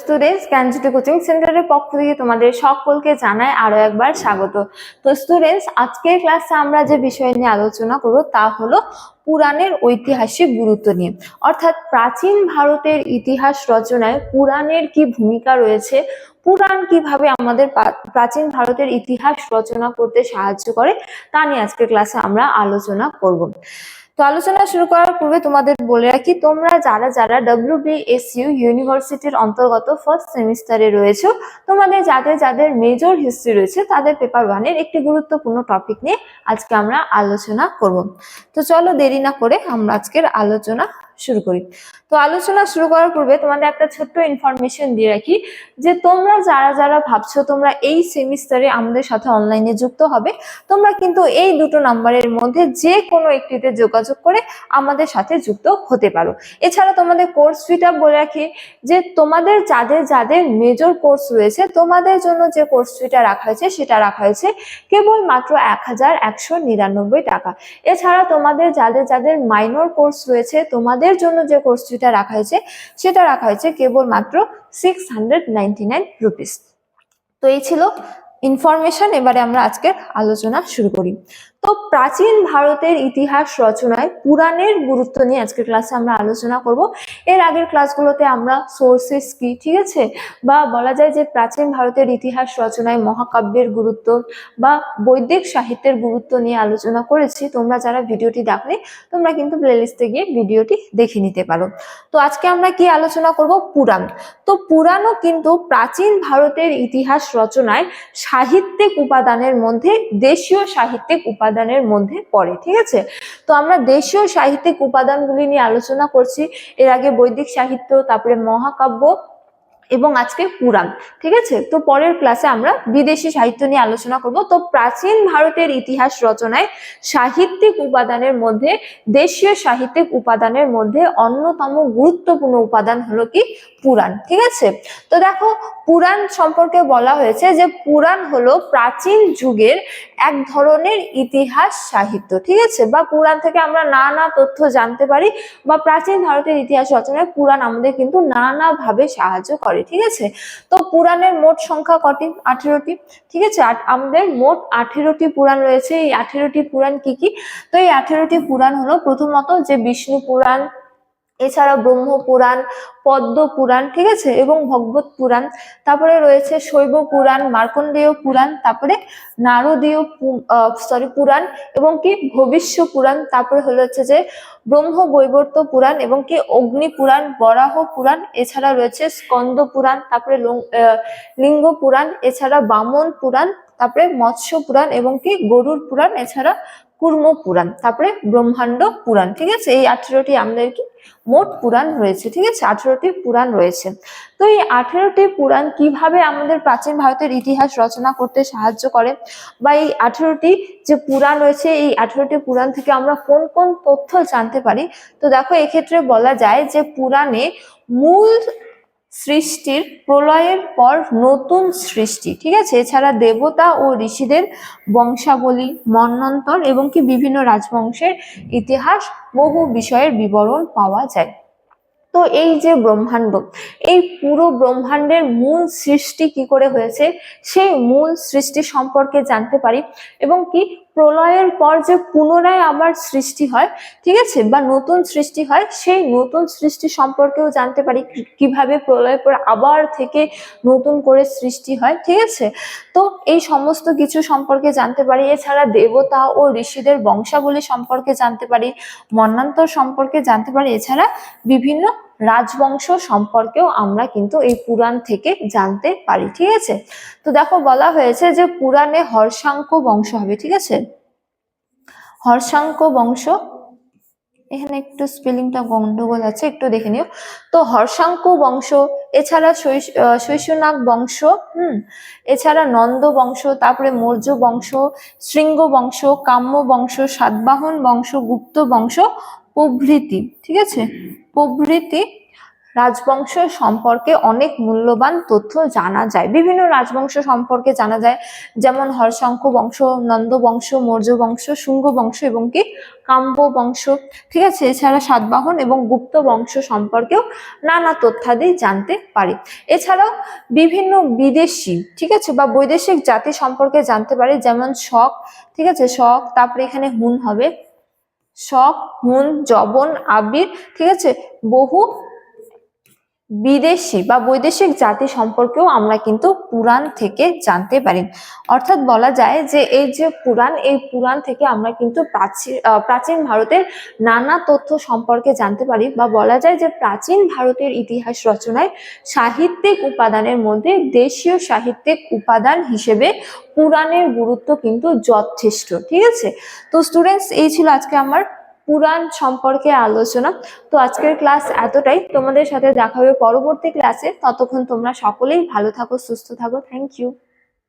Students জ্ঞানজ্যোতি coaching সেন্টারের পক্ষ থেকে তোমাদের সকলকে জানাই আরও একবার স্বাগত। তো স্টুডেন্টস, আজকের ক্লাসে আমরা যে বিষয় নিয়ে আলোচনা করব তা হলো পুরাণের ঐতিহাসিক গুরুত্ব নিয়ে। অর্থাৎ প্রাচীন ভারতের ইতিহাস রচনায় পুরাণের কি ভূমিকা রয়েছে, পুরাণ কীভাবে আমাদের প্রাচীন ভারতের ইতিহাস রচনা করতে সাহায্য করে, তা নিয়ে আজকের ক্লাসে আমরা আলোচনা করব। আলোচনা শুরু করার পূর্বে তোমাদের বলে রাখি, তোমরা যারা যারা ডব্লিউ ডব্লিউবিএসইউ ইউনিভার্সিটির অন্তর্গত ফার্স্ট সেমিস্টারে রয়েছে, তোমাদের যাদের যাদের মেজর হিস্ট্রি রয়েছে, তাদের পেপার ওয়ানের একটি গুরুত্বপূর্ণ টপিক নিয়ে আজকে আমরা আলোচনা করব। তো চলো দেরি না করে আমরা আজকের আলোচনা শুরু করি। তো আলোচনা শুরু করার পূর্বে তোমাদের একটা ছোট্ট ইনফরমেশন দিয়ে রাখি যে তোমরা যারা যারা ভাবছ তোমরা এই সেমিস্টারে আমাদের সাথে অনলাইনে যুক্ত হবে, তোমরা কিন্তু এই দুটো নাম্বারের মধ্যে যে কোনো একটিতে যোগাযোগ করে আমাদের সাথে যুক্ত হতে পারো। এছাড়া তোমাদের কোর্স ফিটা বলে রাখি যে তোমাদের যাদের যাদের মেজর কোর্স রয়েছে, তোমাদের জন্য যে কোর্স ফিটা রাখা হয়েছে, সেটা রাখা হয়েছে কেবল মাত্র এক হাজার একশো নিরানব্বই টাকা। এছাড়া তোমাদের যাদের যাদের মাইনর কোর্স রয়েছে, তোমাদের জন্য যে কোর্সটা রাখা হয়েছে, সেটা রাখা হয়েছে কেবলমাত্র six hundred ninety nine rupees তো এই ছিল ইনফরমেশন এবারে আমরা আজকের আলোচনা শুরু করি। তো প্রাচীন ভারতের ইতিহাস রচনায় পুরাণের গুরুত্ব নিয়ে আজকের ক্লাসে আমরা আলোচনা করব। এর আগের ক্লাসগুলোতে আমরা সোর্সেস কি, ঠিক আছে? বা বলা যায় যে প্রাচীন ভারতের ইতিহাস রচনায় মহাকাব্যের গুরুত্ব বা বৈদিক সাহিত্যের গুরুত্ব নিয়ে আলোচনা করেছি। তোমরা যারা ভিডিওটি দেখনি, তোমরা কিন্তু প্লেলিস্টে গিয়ে ভিডিওটি দেখে নিতে পারো। তো আজকে আমরা কি আলোচনা করব? পুরাণ। তো পুরাণও কিন্তু প্রাচীন ভারতের ইতিহাস রচনায় সাহিত্যিক উপাদানের মধ্যে দেশীয় সাহিত্যিক উপাদানের মধ্যে পড়ে, ঠিক আছে? তো আমরা দেশীয় সাহিত্যিক উপাদানগুলি নিয়ে আলোচনা করছি। এর আগে বৈদিক সাহিত্য, তারপরে মহাকাব্য এবং আজকে পুরাণ ঠিক আছে? তো পরের ক্লাসে আমরা বিদেশি সাহিত্য নিয়ে আলোচনা করব। তো প্রাচীন ভারতের ইতিহাস রচনায় সাহিত্যিক উপাদানের মধ্যে, দেশীয় সাহিত্যিক উপাদানের মধ্যে অন্যতম গুরুত্বপূর্ণ উপাদান হলো কি? পুরাণ ঠিক আছে? তো দেখো পুরাণ সম্পর্কে বলা হয়েছে যে পুরাণ হলো প্রাচীন যুগের এক ধরনের ইতিহাস সাহিত্য, ঠিক আছে? বা পুরাণ থেকে আমরা নানা তথ্য জানতে পারি বা প্রাচীন ভারতের ইতিহাস রচনায় পুরাণ আমাদের কিন্তু নানাভাবে সাহায্য করে। ঠিক আছে? তো পুরাণের মোট সংখ্যা কটি? আঠেরোটি, ঠিক আছে? আমাদের মোট আঠেরোটি পুরাণ রয়েছে। এই আঠেরোটি পুরাণ কি কি? তো এই আঠেরোটি পুরাণ হলো প্রথমত যে বিষ্ণু পুরাণ এছাড়া ব্রহ্ম পুরাণ, পদ্ম পুরাণ, ঠিক আছে? এবং ভগবত পুরাণ, তারপরে রয়েছে শৈব পুরাণ, মার্কণ্ডেয় পুরাণ, তারপরে নারদীয় সরি পুরাণ এবং কি ভবিষ্য পুরাণ, তারপরে হলো হচ্ছে যে ব্রহ্ম বৈবর্ত পুরাণ এবং কি অগ্নি পুরাণ, বরাহ পুরাণ এছাড়া রয়েছে স্কন্দ পুরাণ, তারপরে লিঙ্গ পুরাণ, এছাড়া বামন পুরাণ, তারপরে মৎস্য পুরাণ এবং কি গরুর পুরাণ, এছাড়া কুর্ম পুরাণ। তারপরে ব্রহ্মাণ্ড পুরাণ, ঠিক আছে? এই আঠেরোটি আমাদের কি মোট পুরাণ রয়েছে, ঠিক আছে? আঠেরোটি পুরাণ রয়েছে। তো এই আঠেরোটি পুরাণ কীভাবে আমাদের প্রাচীন ভারতের ইতিহাস রচনা করতে সাহায্য করে বা এই আঠেরোটি যে পুরাণ রয়েছে, এই আঠেরোটি পুরাণ থেকে আমরা কোন কোন তথ্য জানতে পারি? তো দেখো, এক্ষেত্রে বলা যায় যে পুরাণে মূল সৃষ্টির প্রলয়ের পর নতুন সৃষ্টি। ঠিক আছে? এছাড়া দেবতা ও ঋষিদের বংশাবলী মন্বন্তর এবং কি বিভিন্ন রাজবংশের ইতিহাস বহু বিষয়ের বিবরণ পাওয়া যায়। তো এই যে ব্রহ্মাণ্ড, এই পুরো ব্রহ্মাণ্ডের মূল সৃষ্টি কি করে হয়েছে? সেই মূল সৃষ্টি সম্পর্কে জানতে পারি। এবং কি প্রলয়ের পর যে পুনরায় আবার সৃষ্টি হয়, ঠিক আছে? বা নতুন সৃষ্টি হয়, সেই নতুন সৃষ্টি সম্পর্কেও জানতে পারি কীভাবে প্রলয়ের পর আবার থেকে নতুন করে সৃষ্টি হয়, ঠিক আছে? তো এই সমস্ত কিছু সম্পর্কে জানতে পারি। এছাড়া দেবতা ও ঋষিদের বংশাবলী সম্পর্কে জানতে পারি, মন্নান্তর সম্পর্কে জানতে পারি। এছাড়া বিভিন্ন রাজবংশ সম্পর্কেও আমরা কিন্তু এই পুরাণ থেকে জানতে পারি, ঠিক আছে? তো দেখো, বলা হয়েছে যে পুরাণে হর্ষাঙ্ক বংশ হবে, ঠিক আছে? হর্ষাঙ্ক বংশ, এখানে একটু স্পেলিংটা গন্ডগোল আছে, একটু দেখে নিও। তো হর্ষাঙ্ক বংশ, এছাড়া শৈশ- শৈশনাগ বংশ, হুম? এছাড়া নন্দ বংশ, তারপরে মৌর্য বংশ, শৃঙ্গ বংশ, কাম্য বংশ, সাতবাহন বংশ, গুপ্ত বংশ, প্রভৃতি, ঠিক আছে? প্রভৃতি রাজবংশ সম্পর্কে অনেক মূল্যবান তথ্য জানা যায়। বিভিন্ন রাজবংশ সম্পর্কে জানা যায়, যেমন হর্ষঙ্ক বংশ, নন্দ বংশ, মৌর্য বংশ, শুঙ্গ বংশ এবং কি কাম্য বংশ। ঠিক আছে, এছাড়া সাতবাহন এবং গুপ্ত বংশ সম্পর্কেও নানা তথ্যাদি জানতে পারি। এছাড়াও বিভিন্ন বিদেশি, ঠিক আছে, বা বৈদেশিক জাতি সম্পর্কে জানতে পারি, যেমন শক, ঠিক আছে, শক, তারপরে এখানে হুন হবে। শক, হুন জবন আবির, ঠিক আছে, বহু বিদেশি বা বৈদেশিক জাতি সম্পর্কেও আমরা কিন্তু পুরাণ থেকে জানতে পারি। অর্থাৎ বলা যায় যে এই যে পুরাণ, এই পুরাণ থেকে আমরা কিন্তু প্রাচীন প্রাচীন ভারতের নানা তথ্য সম্পর্কে জানতে পারি বা বলা যায় যে প্রাচীন ভারতের ইতিহাস রচনায় সাহিত্যিক উপাদানের মধ্যে দেশীয় সাহিত্যিক উপাদান হিসেবে পুরাণের গুরুত্ব কিন্তু যথেষ্ট, ঠিক আছে? তো স্টুডেন্টস এই ছিল আজকে আমার পুরাণ সম্পর্কে আলোচনা। তো আজকের ক্লাস এতটাই। তোমাদের সাথে দেখা হবে পরবর্তী ক্লাসে। ততক্ষণ তোমরা সকলেই ভালো থাকো, সুস্থ থাকো। Thank you